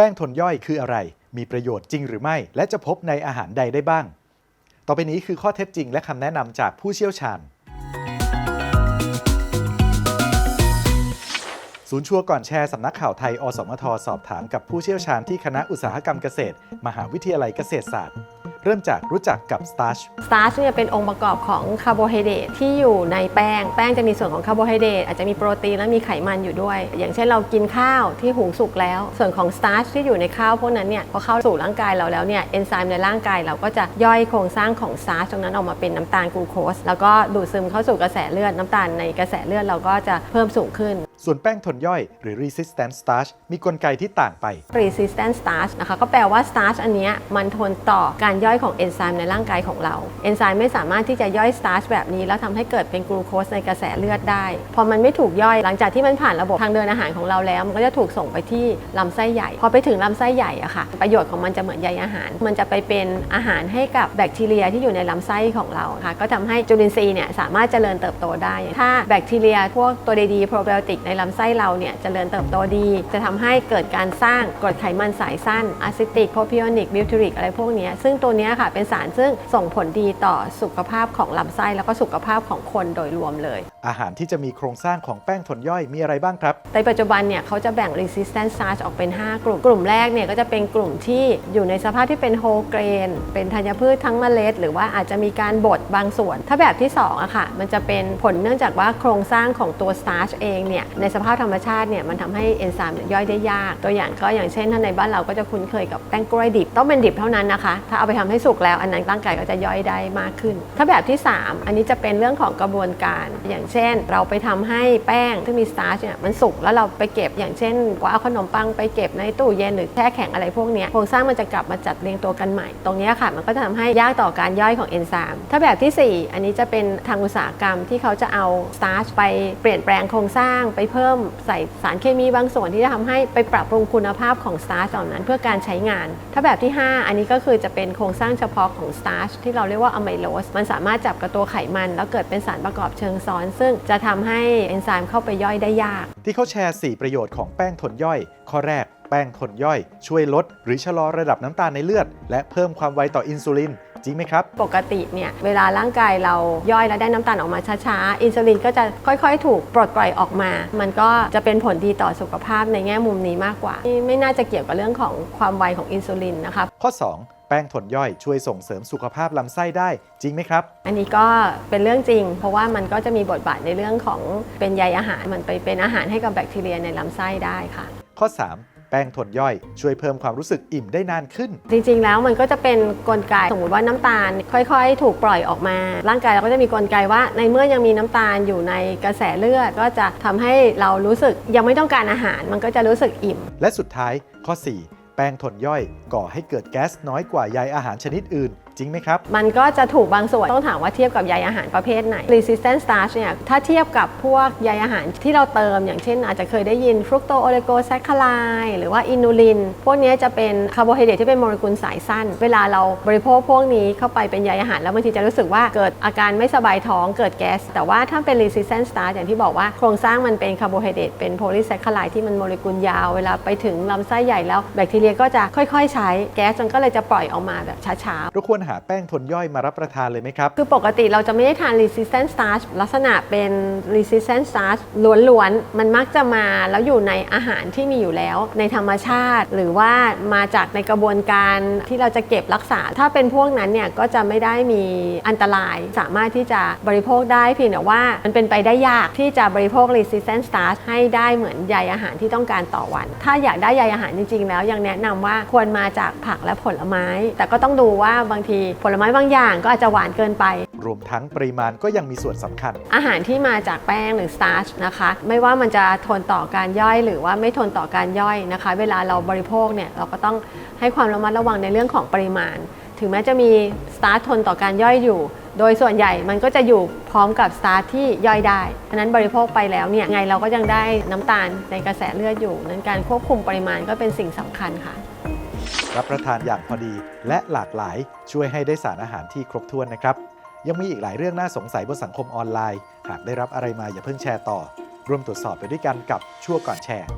แป้งทนย่อยคืออะไร มีประโยชน์จริงหรือไม่ และจะพบในอาหารใดได้บ้าง ต่อไปนี้คือข้อเท็จจริงและคำแนะนำจากผู้เชี่ยวชาญ ศูนย์ชัวร์ก่อนแชร์สำนักข่าวไทย อสมท สอบถามกับผู้เชี่ยวชาญที่คณะอุตสาหกรรมเกษตร มหาวิทยาลัยเกษตรศาสตร์ เริ่มจากรู้จักกับสตาร์ชสตาร์ชเนี่ยเป็นองค์ประกอบของคาร์โบไฮเดรตที่อยู่ในแป้ง แป้งจะมีส่วนของคาร์โบไฮเดรตอาจจะมีโปรตีนและมีไขมันอยู่ด้วย อย่างเช่นเรากินข้าวที่หุงสุกแล้ว ส่วนของสตาร์ชที่อยู่ในข้าวพวกนั้นเนี่ยพอเข้าสู่ร่างกายเราแล้วเนี่ยเอนไซม์ในร่างกายเราก็จะย่อยโครงสร้างของสตาร์ชตรงนั้นออกมาเป็นน้ำตาลกลูโคสแล้วก็ดูดซึมเข้าสู่กระแสเลือดน้ำตาลในกระแสเลือดเราก็จะเพิ่มสูงขึ้น ส่วนแป้งทนย่อยหรือ resistant starch มีกลไกที่ต่างไป resistant starch นะคะก็แปลว่า starch อันนี้มันทนต่อการย่อยของเอนไซม์ในร่างกายของเรา เอนไซม์ไม่สามารถที่จะย่อย starch แบบนี้ แล้วทำให้เกิดเป็นกลูโคสในกระแสเลือดได้ พอมันไม่ถูกย่อยหลังจากที่มันผ่านระบบทางเดินอาหารของเราแล้ว มันก็จะถูกส่งไปที่ลำไส้ใหญ่ พอไปถึงลำไส้ใหญ่อะค่ะ ประโยชน์ของมันจะเหมือนใยอาหาร มันจะไปเป็นอาหารให้กับแบคทีเรียที่อยู่ในลำไส้ของเราค่ะ ก็ทำให้จุลินทรีย์เนี่ยสามารถเจริญเติบโตได้ ถ้าแบคทีเรียพวกตัวดีๆโปรไบโอติกในลำไส้เราเนี่ยเจริญเติบโตดี จะทำให้เกิดการสร้างกรดไขมันสายสั้นอะซิติกโพพิโอนิกบิวทริกอะไรพวกเนี้ยซึ่งตัวเนี้ยค่ะเป็นสารซึ่งส่งผลดีต่อสุขภาพของลำไส้แล้วก็สุขภาพของคนโดยรวมเลย อาหารที่จะมีโครงสร้างของแป้งทนย่อยมีอะไรบ้างครับ ในปัจจุบันเนี่ยเขาจะแบ่ง resistant starch ออกเป็น 5 กลุ่ม กลุ่มแรกเนี่ยก็จะเป็นกลุ่มที่อยู่ในสภาพที่เป็น whole grain เป็นธัญพืชทั้งเมล็ด หรือว่าอาจจะมีการบดบางส่วน ถ้าแบบที่2อะค่ะ มันจะเป็นผลเนื่องจากว่าโครงสร้างของตัว starch เองเนี่ยในสภาพธรรมชาติเนี่ยมันทำให้เอนไซม์ย่อยได้ยาก ตัวอย่างก็อย่างเช่นถ้าในบ้านเราก็จะคุ้นเคยกับแป้งกล้วยดิบต้องเป็นดิบเท่านั้นนะคะ ถ้าเอาไปทำให้สุกแล้วอันนั้นร่างกายก็จะย่อยได้มากขึ้น ถ้าแบบที่ 3 อันนี้จะเป็นเรื่องของกระบวนการ อย่างเช่น เราไปทำให้แป้งที่มีสตาร์ชเนี่ยมันสุกแล้วเราไปเก็บอย่างเช่นว่าเอาขนมปังไปเก็บในตู้เย็นหรือแช่แข็งอะไรพวกนี้โครงสร้างมันจะกลับมาจัดเรียงตัวกันใหม่ ตรงนี้ค่ะ มันก็จะทำให้ยากต่อการย่อยของเอนไซม์ถ้าแบบทีสี่ 4 อันนี้จะเป็นทางอุตสาหกรรมที่เขาจะเอาสตาร์ชไปเปลี่ยนแปลงโครงสร้างไปเพิ่มใส่สารเคมีบางส่วนที่จะทำให้ไปปรับปรุงคุณภาพของสตาร์ชเหล่านั้นเพื่อการใช้งาน ถ้าแบบที่ 5 อันนี้ก็คือจะเป็นโครงสร้างเฉพาะของสตาร์ชที่เราเรียกว่าอะไมโลสมันสามารถจับกับตัวไขมัน แล้วเกิดเป็นสารประกอบเชิงซ้อน ซึ่งจะทำให้เอนไซม์เข้าไปย่อยได้ยาก ที่เขาแชร์ 4 ประโยชน์ของแป้งทนย่อย ข้อแรกแป้งทนย่อย ช่วยลด หรือชะลอระดับน้ำตาลในเลือด และเพิ่มความไวต่ออินซูลิน จริงไหมครับ ปกติเนี่ยเวลาร่างกายเราย่อยแล้วได้น้ำตาลออกมาช้าๆ อินซูลินก็จะค่อยๆ ถูกปลดปล่อยออกมา มันก็จะเป็นผลดีต่อสุขภาพในแง่มุมนี้มากกว่า ไม่น่าจะเกี่ยวกับเรื่องของความไวของอินซูลินนะคะข้อ 2แป้งทนย่อยช่วยส่งเสริมสุขภาพลำไส้ได้จริงไหมครับ อันนี้ก็เป็นเรื่องจริง เพราะว่ามันก็จะมีบทบาทในเรื่องของเป็นใยอาหาร มันไปเป็นอาหารให้กับแบคทีเรียในลำไส้ได้ค่ะ ข้อ 3 แป้งทนย่อย ช่วยเพิ่มความรู้สึกอิ่มได้นานขึ้น จริงๆ แล้วมันก็จะเป็นกลไกสมมติว่าน้ำตาล ค่อยๆ ถูกปล่อยออกมา ร่างกายเราก็จะมีกลไกว่า ในเมื่อยังมีน้ำตาลอยู่ในกระแสเลือด ก็จะทำให้เรารู้สึกยังไม่ต้องการอาหาร มันก็จะรู้สึกอิ่ม และสุดท้ายข้อ 4 แป้งทนย่อย ก่อให้เกิดแก๊สน้อยกว่าใยอาหารชนิดอื่น จริงไหมครับ มันก็จะถูกบางส่วนต้องถามว่าเทียบกับใยอาหารประเภทไหน resistant starch เนี่ยถ้าเทียบกับพวกใยอาหารที่เราเติม อย่างเช่นอาจจะเคยได้ยินฟรุกโตโอเลโกแซคคาไลหรือว่าอินูลิน พวกเนี้ยจะเป็นคาร์โบไฮเดรตที่เป็นโมเลกุลสายสั้น เวลาเราบริโภคพวกนี้เข้าไปเป็นใยอาหารแล้วบางทีจะรู้สึกว่าเกิดอาการไม่สบายท้องเกิดแก๊ส แต่ว่าถ้าเป็น resistant starch อย่างที่บอกว่าโครงสร้างมันเป็นคาร์โบไฮเดรตเป็นโพลีแซคคาไลที่มันโมเลกุลยาว เวลาไปถึงลำไส้ใหญ่แล้วแบคทีเรียก็จะค่อยๆ ใช้แก๊สมันก็เลยจะปล่อยออกมาแบบช้าๆเราควรหาแป้งทนย่อยมารับประทานเลยไหมครับ คือปกติเราจะไม่ได้ทาน resistant starch ลักษณะเป็น resistant starch ล้วนๆ มันมักจะมาแล้วอยู่ในอาหารที่มีอยู่แล้ว ในธรรมชาติ หรือว่ามาจากในกระบวนการที่เราจะเก็บรักษา ถ้าเป็นพวกนั้นเนี่ยก็จะไม่ได้มีอันตราย สามารถที่จะบริโภคได้เพียงแต่ว่ามันเป็นไปได้ยากที่จะบริโภค resistant starch ให้ได้เหมือนใยอาหารที่ต้องการต่อวัน ถ้าอยากได้ใยอาหารจริงๆ แล้วยังแนะนำว่าควรมาจากผักและผลไม้ แต่ก็ต้องดูว่าบางทีผลไม้บางอย่างก็อาจจะหวานเกินไป รวมทั้งปริมาณก็ยังมีส่วนสำคัญ อาหารที่มาจากแป้งหรือสตาร์ชนะคะ ไม่ว่ามันจะทนต่อการย่อยหรือว่าไม่ทนต่อการย่อยนะคะ เวลาเราบริโภคเนี่ยเราก็ต้องให้ความระมัดระวังในเรื่องของปริมาณ ถึงแม้จะมีสตาร์ชทนต่อการย่อยอยู่ โดยส่วนใหญ่มันก็จะอยู่พร้อมกับสตาร์ชที่ย่อยได้ฉะนั้นบริโภคไปแล้วเนี่ยไงเราก็ยังได้น้ำตาลในกระแสเลือดอยู่ นั้นการควบคุมปริมาณก็เป็นสิ่งสำคัญค่ะ รับประทานอย่างพอดีและหลากหลายช่วยให้ได้สารอาหารที่ครบถ้วนนะครับ ยังมีอีกหลายเรื่องน่าสงสัยบนสังคมออนไลน์ หากได้รับอะไรมาอย่าเพิ่งแชร์ต่อ ร่วมตรวจสอบไปด้วยกันกับชั่วก่อนแชร์